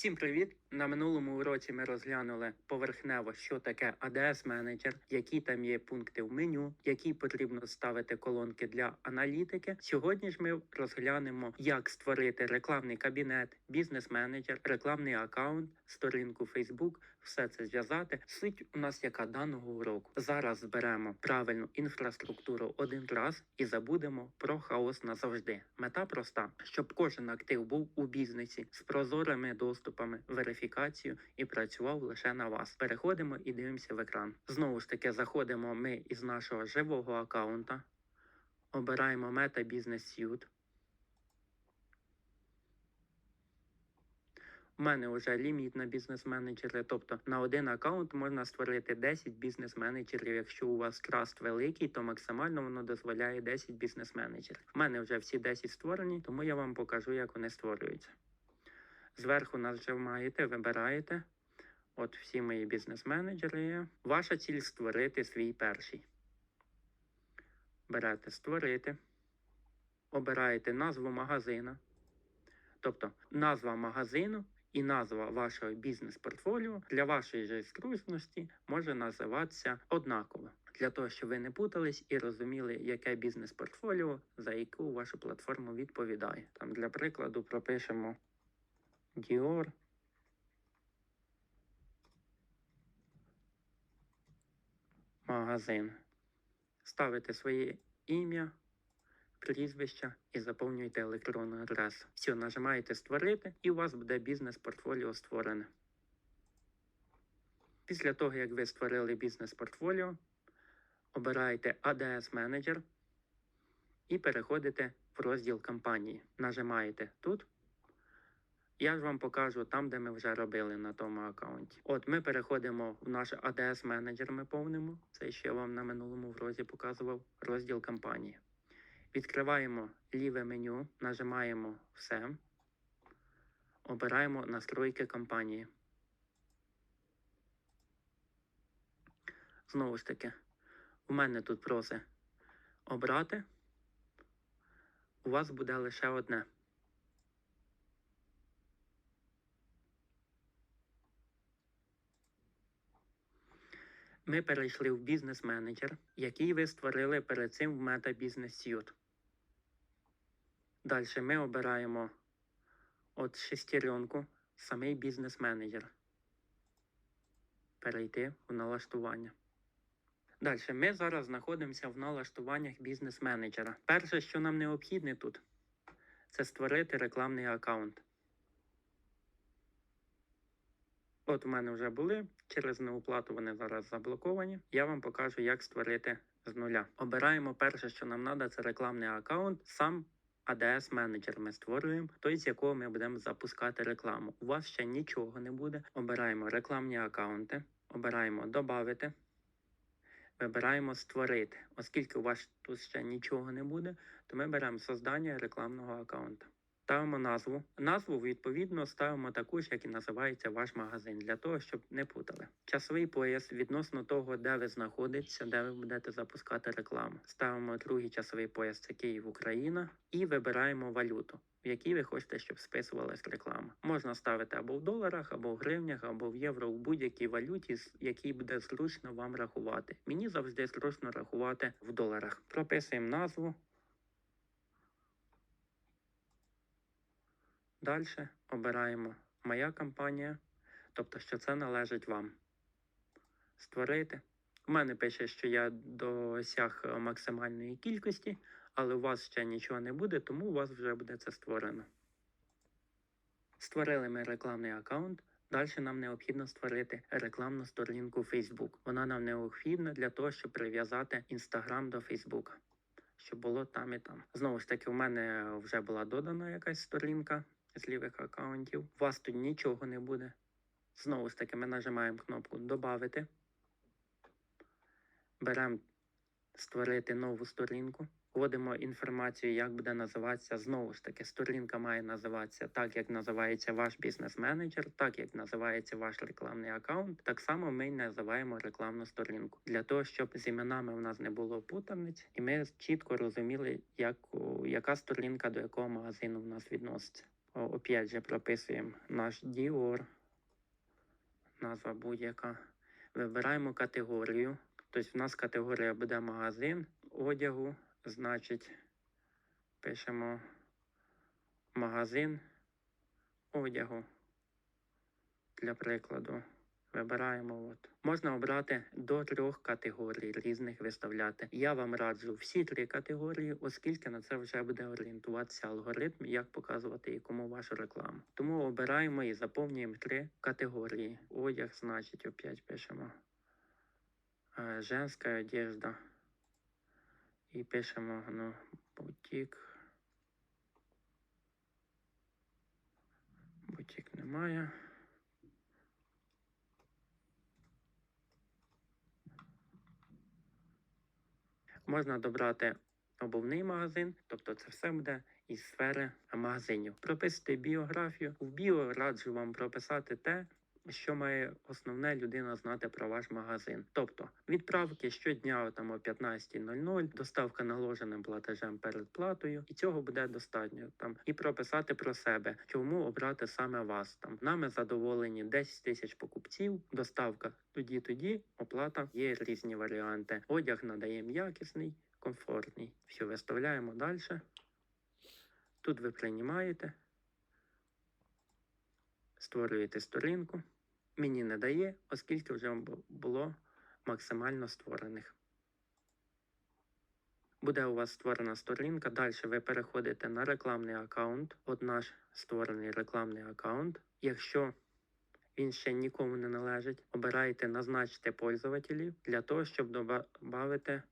Всім привіт! На минулому уроці ми розглянули поверхнево, що таке ADS менеджер, які там є пункти в меню, які потрібно ставити колонки для аналітики. Сьогодні ж ми розглянемо, як створити рекламний кабінет, бізнес-менеджер, рекламний аккаунт, сторінку Facebook, все це зв'язати. Суть у нас яка даного уроку. Зараз зберемо правильну інфраструктуру один раз і забудемо про хаос назавжди. Мета проста, щоб кожен актив був у бізнесі з прозорими доступами, верифікацією і працював лише на вас. Переходимо і дивимося в екран. Знову ж таки, заходимо ми із нашого живого аккаунта, обираємо Business Suite. У мене вже ліміт на бізнес-менеджери, тобто на один аккаунт можна створити 10 бізнес-менеджерів. Якщо у вас траст великий, то максимально воно дозволяє 10 бізнес-менеджерів. У мене вже всі 10 створені, тому я вам покажу, як вони створюються. Зверху нажимаєте, вибираєте. От всі мої бізнес-менеджери. Ваша ціль створити свій перший. Берете створити. Обираєте назву магазина. Тобто назва магазину і назва вашого бізнес-портфоліо для вашої же зручності може називатися однаково. Для того, щоб ви не путались і розуміли, яке бізнес-портфоліо за яку вашу платформу відповідає. Там для прикладу пропишемо Dior. Магазин. Ставите своє ім'я, прізвище і заповнюєте електронну адресу. Все, нажимаєте Створити, і у вас буде бізнес-портфоліо створене. Після того, як ви створили бізнес-портфоліо, обираєте ADS менеджер і переходите в розділ кампанії. Нажимаєте тут. Я ж вам покажу там, де ми вже робили на тому аккаунті. От ми переходимо в наш ADS менеджер. Ми повнимо. Це ще я вам на минулому врозі показував розділ кампанії. Відкриваємо ліве меню, нажимаємо все. Обираємо настройки кампанії. Знову ж таки, у мене тут просить обрати. У вас буде лише одне. Ми перейшли в бізнес-менеджер, який ви створили перед цим в Meta Business Suite. Далі ми обираємо от шестеренку самий бізнес-менеджер. Перейти в налаштування. Далі ми зараз знаходимося в налаштуваннях бізнес-менеджера. Перше, що нам необхідне тут, це створити рекламний аккаунт. От у мене вже були, через неоплату вони зараз заблоковані. Я вам покажу, як створити з нуля. Обираємо перше, що нам треба, це рекламний аккаунт. Сам ADS менеджер ми створюємо, той, з якого ми будемо запускати рекламу. У вас ще нічого не буде. Обираємо рекламні аккаунти, обираємо Добавити. Вибираємо створити. Оскільки у вас тут ще нічого не буде, то ми беремо создання рекламного аккаунту. Ставимо назву. Назву, відповідно, ставимо таку ж, як і називається ваш магазин, для того, щоб не путали. Часовий пояс відносно того, де ви знаходитеся, де ви будете запускати рекламу. Ставимо другий часовий пояс, це Київ, Україна, і вибираємо валюту, в якій ви хочете, щоб списувалась реклама. Можна ставити або в доларах, або в гривнях, або в євро, в будь-якій валюті, з якій буде зручно вам рахувати. Мені завжди зручно рахувати в доларах. Прописуємо назву. Далі обираємо Моя компанія, тобто, що це належить вам. Створити. У мене пише, що я досяг максимальної кількості, але у вас ще нічого не буде, тому у вас вже буде це створено. Створили ми рекламний аккаунт. Далі нам необхідно створити рекламну сторінку Facebook. Вона нам необхідна для того, щоб прив'язати Instagram до Facebook, щоб було там і там. Знову ж таки, у мене вже була додана якась сторінка з лівих аккаунтів. У вас тут нічого не буде. Знову ж таки, ми нажимаємо кнопку Добавити. Беремо Створити нову сторінку. Вводимо інформацію, як буде називатися. Знову ж таки, сторінка має називатися так, як називається ваш бізнес-менеджер, так як називається ваш рекламний аккаунт. Так само ми називаємо рекламну сторінку для того, щоб з іменами у нас не було путаниць, і ми чітко розуміли, як, яка сторінка до якого магазину в нас відноситься. Опять же прописуємо наш Dior. Назва будь-яка. Вибираємо категорію. Тобто в нас категорія буде магазин одягу. Значить, пишемо магазин одягу. Для прикладу. Вибираємо от. Можна обрати до трьох категорій різних виставляти. Я вам раджу всі три категорії, оскільки на це вже буде орієнтуватися алгоритм, як показувати і кому вашу рекламу. Тому обираємо і заповнюємо три категорії. Одяг, значить, опять пишемо е, женська одежда. І пишемо ну, бутік. Бутік немає. Можна добрати обувний магазин, тобто це все буде із сфери магазинів. Прописати біографію. В біо раджу вам прописати те, що має основне людина знати про ваш магазин. Тобто відправки щодня там о 15.00, доставка наложеним платежем перед платою, і цього буде достатньо. Там і прописати про себе, чому обрати саме вас. Там нами задоволені 10 тисяч покупців, доставка тоді, тоді оплата є різні варіанти. Одяг надаємо якісний, комфортний. Все, виставляємо далі. Тут ви приймаєте, створюєте сторінку. Мені не дає, оскільки вже було максимально створених. Буде у вас створена сторінка. Далі ви переходите на рекламний аккаунт. От наш створений рекламний аккаунт. Якщо він ще нікому не належить, обираєте назначити пользователів для того, щоб додати,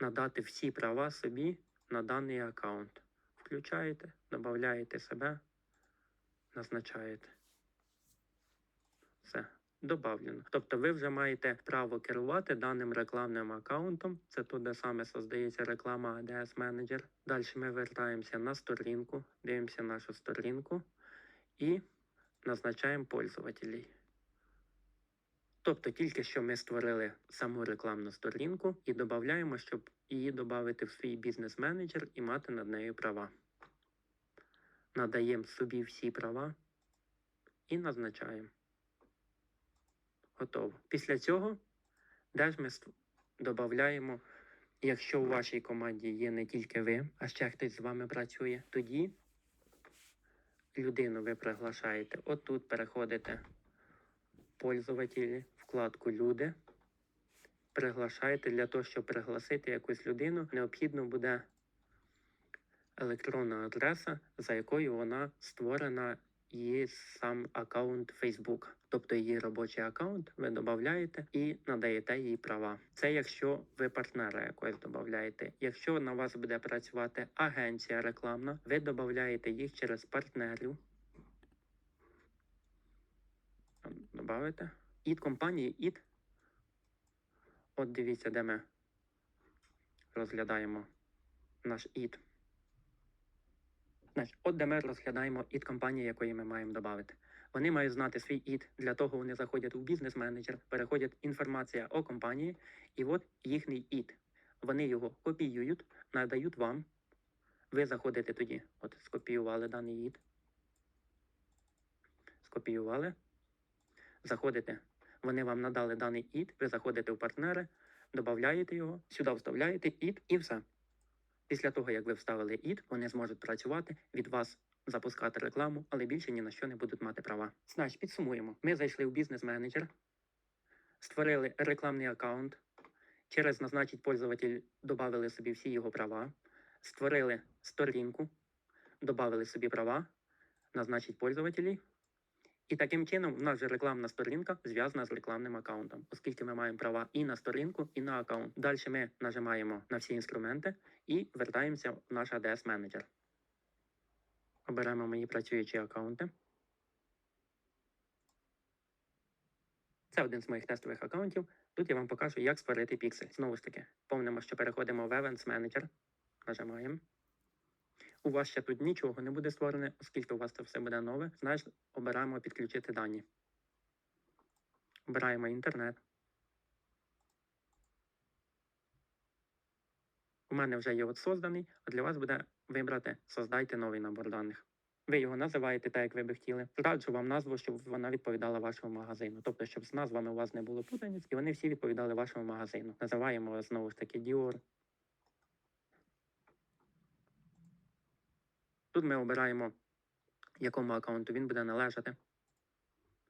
надати всі права собі на даний аккаунт. Включаєте, додаєте себе, назначаєте. Все, добавлено. Тобто ви вже маєте право керувати даним рекламним аккаунтом. Це тут, де саме создається реклама ADS Manager. Далі ми вертаємося на сторінку, дивимося нашу сторінку і назначаємо пользователей. Тобто тільки що ми створили саму рекламну сторінку і додаємо, щоб її додати в свій бізнес-менеджер і мати над нею права. Надаємо собі всі права і назначаємо. Готово. Після цього де ми додаємо, якщо у вашій команді є не тільки ви, а ще хтось з вами працює, тоді людину ви приглашаєте. Отут переходите пользователі, вкладку Люди. Приглашаєте для того, щоб пригласити якусь людину, необхідно буде електронна адреса, за якою вона створена її сам аккаунт Facebook. Тобто її робочий аккаунт ви додаєте і надаєте їй права. Це якщо ви партнера якогось додаєте. Якщо на вас буде працювати агенція рекламна, ви додаєте їх через партнерів. Добавите. Ід компанії ід. От дивіться, де ми розглядаємо наш ід. Значить, от де ми розглядаємо ід компанії, якої ми маємо додати. Вони мають знати свій ід. Для того вони заходять у бізнес-менеджер, переходять інформація о компанії, і от їхній ід. Вони його копіюють, надають вам. Ви заходите тоді, от скопіювали даний ід. Скопіювали. Заходите. Вони вам надали даний ід, ви заходите в партнери, додаєте його, сюди вставляєте ід і все. Після того, як ви вставили ід, вони зможуть працювати від вас, запускати рекламу, але більше ні на що не будуть мати права. Значить, підсумуємо. Ми зайшли в бізнес-менеджер, створили рекламний аккаунт, через назначить пользователь додали собі всі його права, створили сторінку, додали собі права, назначить пользователі. І таким чином в нас же рекламна сторінка зв'язана з рекламним аккаунтом, оскільки ми маємо права і на сторінку, і на аккаунт. Далі ми нажимаємо на всі інструменти і вертаємося в наш ADS менеджер. Оберемо мої працюючі аккаунти. Це один з моїх тестових аккаунтів. Тут я вам покажу, як створити піксель. Знову ж таки, помнимо, що переходимо в Events Manager. Нажимаємо. У вас ще тут нічого не буде створене, оскільки у вас це все буде нове. Значить, обираємо підключити дані. Обираємо інтернет. У мене вже є от созданий, а для вас буде вибрати Создайте новий набор даних. Ви його називаєте так, як ви би хотіли. Раджу вам назву, щоб вона відповідала вашому магазину. Тобто, щоб з назвами у вас не було путаниць, і вони всі відповідали вашому магазину. Називаємо знову ж таки Dior. Тут ми обираємо, якому аккаунту він буде належати.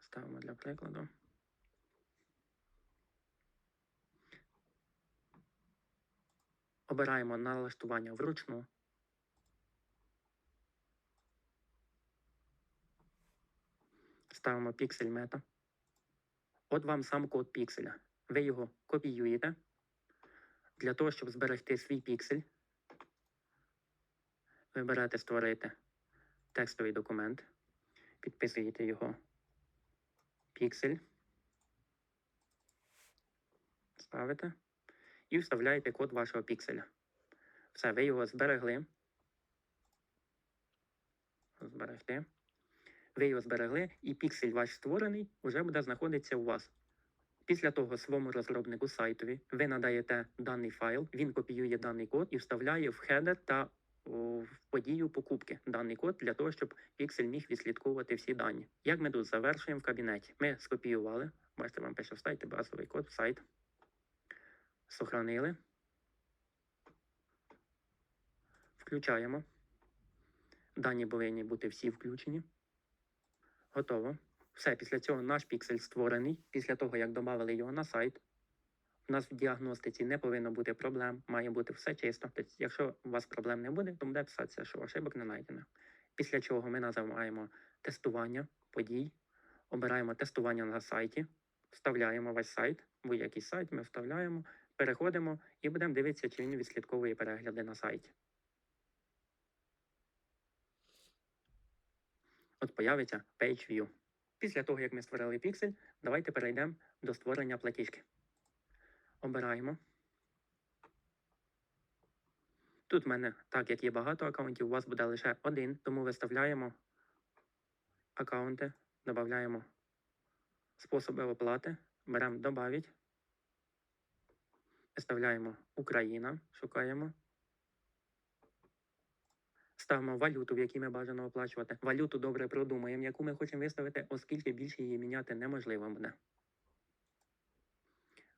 Ставимо для прикладу. Обираємо налаштування вручну. Ставимо піксель мета. От вам сам код пікселя. Ви його копіюєте. Для того, щоб зберегти свій піксель, ви берете створити текстовий документ, підписуєте його піксель, ставите і вставляєте код вашого пікселя. Все, ви його зберегли. Зберегти. Ви його зберегли, і піксель ваш створений вже буде знаходитися у вас. Після того своєму розробнику сайтові ви надаєте даний файл, він копіює даний код і вставляє в хедер та в подію покупки даний код для того, щоб піксель міг відслідковувати всі дані. Як ми тут завершуємо в кабінеті? Ми скопіювали, бачите, вам пише вставте базовий код в сайт. Сохранили. Включаємо. Дані повинні бути всі включені. Готово. Все, після цього наш піксель створений. Після того, як додали його на сайт, у нас в діагностиці не повинно бути проблем, має бути все чисто. Тобто, якщо у вас проблем не буде, то буде писатися, що ошибок не знайдено. Після чого ми називаємо тестування подій, обираємо тестування на сайті, вставляємо весь сайт, будь-який сайт ми вставляємо, переходимо і будемо дивитися, чи він відслідковує перегляди на сайті. От появиться Page View. Після того, як ми створили піксель, давайте перейдемо до створення платіжки. Обираємо. Тут в мене, так як є багато аккаунтів, у вас буде лише один, тому виставляємо аккаунти, додаємо способи оплати, беремо «Добавить», виставляємо Україна, шукаємо. Ставимо валюту, в якій ми бажано оплачувати. Валюту добре продумаємо, яку ми хочемо виставити, оскільки більше її міняти неможливо буде.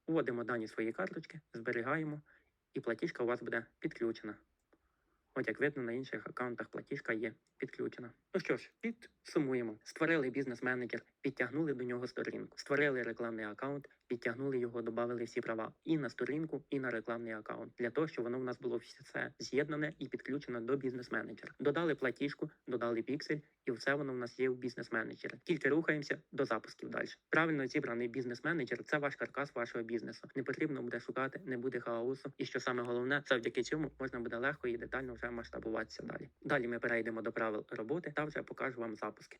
Вводимо дані свої карточки, зберігаємо, і платіжка у вас буде підключена. От як видно, на інших аккаунтах платіжка є підключена. Ну що ж, підсумуємо. Створили бізнес-менеджер, підтягнули до нього сторінку. Створили рекламний аккаунт, підтягнули його, додали всі права і на сторінку, і на рекламний аккаунт. Для того, щоб воно в нас було все це з'єднане і підключено до бізнес-менеджера. Додали платіжку, додали піксель, і все воно в нас є в бізнес-менеджері. Тільки рухаємося до запусків далі. Правильно зібраний бізнес-менеджер це ваш каркас вашого бізнесу. Не потрібно буде шукати, не буде хаосу. І що саме головне, завдяки цьому можна буде легко і детально вже масштабуватися далі. Далі ми перейдемо до правил роботи та вже покажу вам запуски.